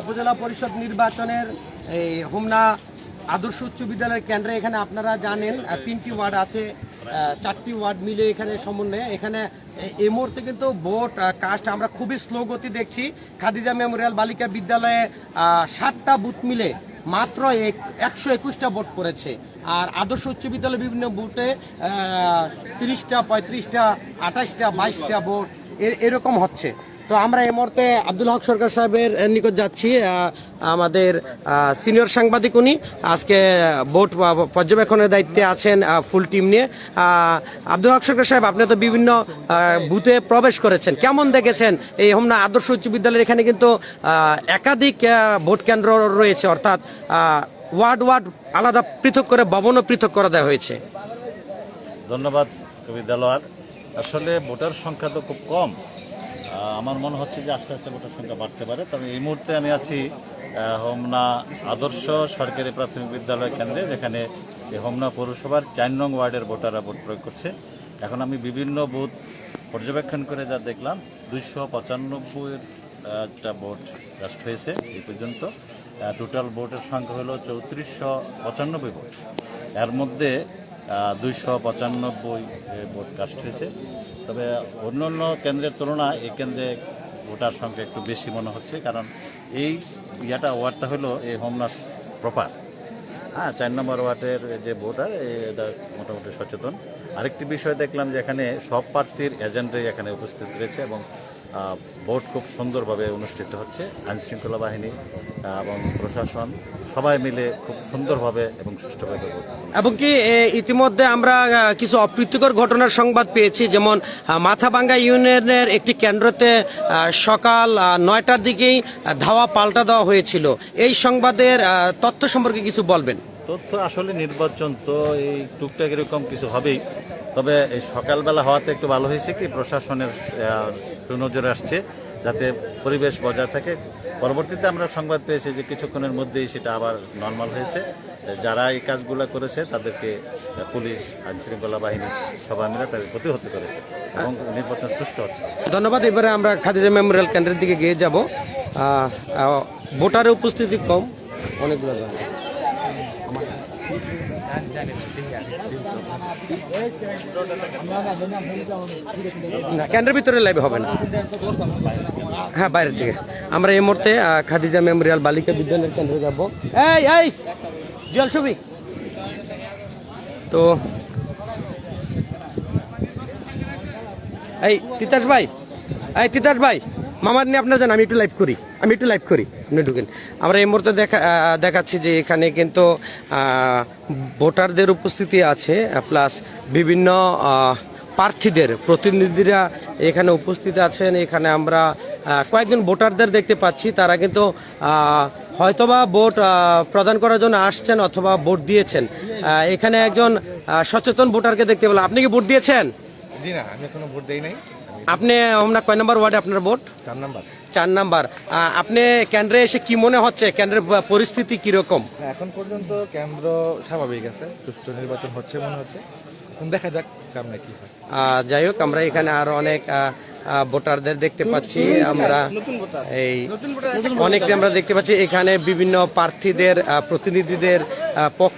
উপজেলা পরিষদ নির্বাচনের এই হোমনা আদর্শ উচ্চ বিদ্যালয়ের কেন্দ্রে এখানে আপনারা জানেন তিনটি ওয়ার্ড আছে চারটি ওয়ার্ড মিলে এখানে সমন্বয়ে। এখানে এই মুহূর্তে কিন্তু ভোট কাস্ট আমরা খুবই স্লো গতি দেখছি। খাদিজা মেমোরিয়াল বালিকা বিদ্যালয়ে সাতটা বুথ মিলে মাত্র একশো একুশটা ভোট পড়েছে। আর আদর্শ উচ্চ বিদ্যালয়ে বিভিন্ন বুথে তিরিশটা, পঁয়ত্রিশটা, আঠাশটা, বাইশটা ভোট এরকম হচ্ছে। তো আমরা এই মুহূর্তে আব্দুল হক সরকার সাহেবের নিকট যাচ্ছি আমাদের সিনিয়র সাংবাদিক উনি। আজকে ভোট পর্যবেক্ষণের দায়িত্বে আছেন ফুল টিম নিয়ে। আব্দুল হক সরকার সাহেব, আপনি তো বিভিন্ন বুথে প্রবেশ করেছেন। কেমন দেখেছেন এই হোমনা আদর্শ উচ্চ বিদ্যালয়ের এখানে কিন্তু একাধিক ভোট কেন্দ্র রয়েছে, অর্থাৎ ওয়ার্ড ওয়ার্ড আলাদা পৃথক করে, ভবনও পৃথক করে দেওয়া হয়েছে। ধন্যবাদ আসলে ভোটার সংখ্যা তো খুব কম। আমার মনে হচ্ছে যে আস্তে আস্তে ভোটার সংখ্যা বাড়তে পারে। তবে এই মুহূর্তে আমি আছি হোমনা আদর্শ সরকারি প্রাথমিক বিদ্যালয় কেন্দ্রে, যেখানে হোমনা পৌরসভার চার নং ওয়ার্ডের ভোটাররা ভোট প্রয়োগ করছে। এখন আমি বিভিন্ন বুথ পর্যবেক্ষণ করে যা দেখলাম, দুইশো পঁচানব্বই একটা ভোট কাস্ট হয়েছে এই পর্যন্ত। টোটাল ভোটের সংখ্যা হলো চৌত্রিশশো পঁচানব্বই ভোট। এর মধ্যে দুইশো পঁচানব্বই ভোট কাস্ট হয়েছে। তবে অন্য অন্য কেন্দ্রের তুলনায় এই কেন্দ্রে ভোটার সংখ্যা একটু বেশি মনে হচ্ছে, কারণ এই ইয়াটা ওয়ার্ডটা হলো এই হোমনাস প্রপার। হ্যাঁ চার নম্বর ওয়ার্ডের যে ভোটার এটা মোটামুটি সচেতন। আরেকটি বিষয় দেখলাম যে এখানে সব প্রার্থীর এজেন্টই এখানে উপস্থিত রয়েছে এবং ভোট খুব সুন্দরভাবে অনুষ্ঠিত হচ্ছে। আইনশৃঙ্খলা বাহিনী এবং প্রশাসন, সবাই মিলে খুব সুন্দরভাবে এবং সুষ্ঠুভাবে ভোট এবং কি ইতিমধ্যে আমরা কিছু অপ্রীতিকর ঘটনার সংবাদ পেয়েছি, যেমন মাথাভাঙ্গা ইউনিয়নের একটি কেন্দ্রতে সকাল নয়টার দিকেই ধাওয়া পাল্টা দেওয়া হয়েছিল। এই সংবাদের তথ্য সম্পর্কে কিছু বলবেন? তথ্য আসলে নির্বাচন তো এই টুকটাক এরকম কিছু হবেই। তবে এই সকালবেলা হওয়াতে একটু ভালো হয়েছে কি প্রশাসনের আহ, নজরে আসছে যাতে পরিবেশ বজায় থাকে। পরবর্তীতে আমরা সংবাদ পেয়েছি যে কিছুক্ষণের মধ্যেই সেটা আবার নর্মাল হয়েছে। যারা এই কাজগুলো করেছে তাদেরকে পুলিশ আইনশৃঙ্খলা বাহিনী সবাই মিলে তাদের প্রতিহত করেছে এবং নির্বাচন সুষ্ঠু হচ্ছে। ধন্যবাদ এবারে আমরা খাদিজা মেমোরিয়াল কেন্দ্রের দিকে গিয়ে যাব। ভোটারের উপস্থিতি কম অনেকগুলো জায়গায়। না কেন্দ্রের ভিতরে লাইভ হবে না। হ্যাঁ বাইরের থেকে আমরা এই মুহূর্তে খাদিজা মেমোরিয়াল বালিকা বিদ্যালয়ের কেন্দ্রে যাব। এই এই জল ছবি। তো, এই, তিতাস ভাই, এই, তিতাস ভাই। মামার নিয়ে আপনার জান আমি একটু লাইভ করি। আমি একটু লাইভ করি। আপনি ঢুকেন। আমরা এই মুহূর্তে দেখা দেখাচ্ছি যে এখানে কিন্তু ভোটারদের উপস্থিতি আছে প্লাস বিভিন্ন প্রার্থীদের, প্রতিনিধিরা এখানে উপস্থিত আছেন। এখানে আমরা কয়েকজন ভোটারদের দেখতে পাচ্ছি। তারা কিন্তু হয়তোবা ভোট প্রদান করার জন্য আসছেন অথবা ভোট দিয়েছেন। এখানে একজন সচেতন ভোটারকে দেখতে পেলাম। আপনি কি ভোট দিয়েছেন? জি না, আমি এখনও ভোট নাই। আপনি আমরা কয় নম্বর ওয়ার্ডে আপনার ভোট? চার নাম্বার। চার নাম্বার। আপনি কেন্দ্রে এসে কি মনে হচ্ছে? কেন্দ্রের পরিস্থিতি কীরকম? এখন পর্যন্ত কেন্দ্র স্বাভাবিক আছে সুষ্ঠু নির্বাচন হচ্ছে মনে হচ্ছে। এখন দেখা যাক সামনে কি হয়। যাই হোক আমরা এখানে আরও অনেক ভোটারদের দেখতে পাচ্ছি। আমরা এই অনেককে আমরা দেখতে পাচ্ছি। এখানে বিভিন্ন প্রার্থীদের প্রতিনিধিদের পক্ষ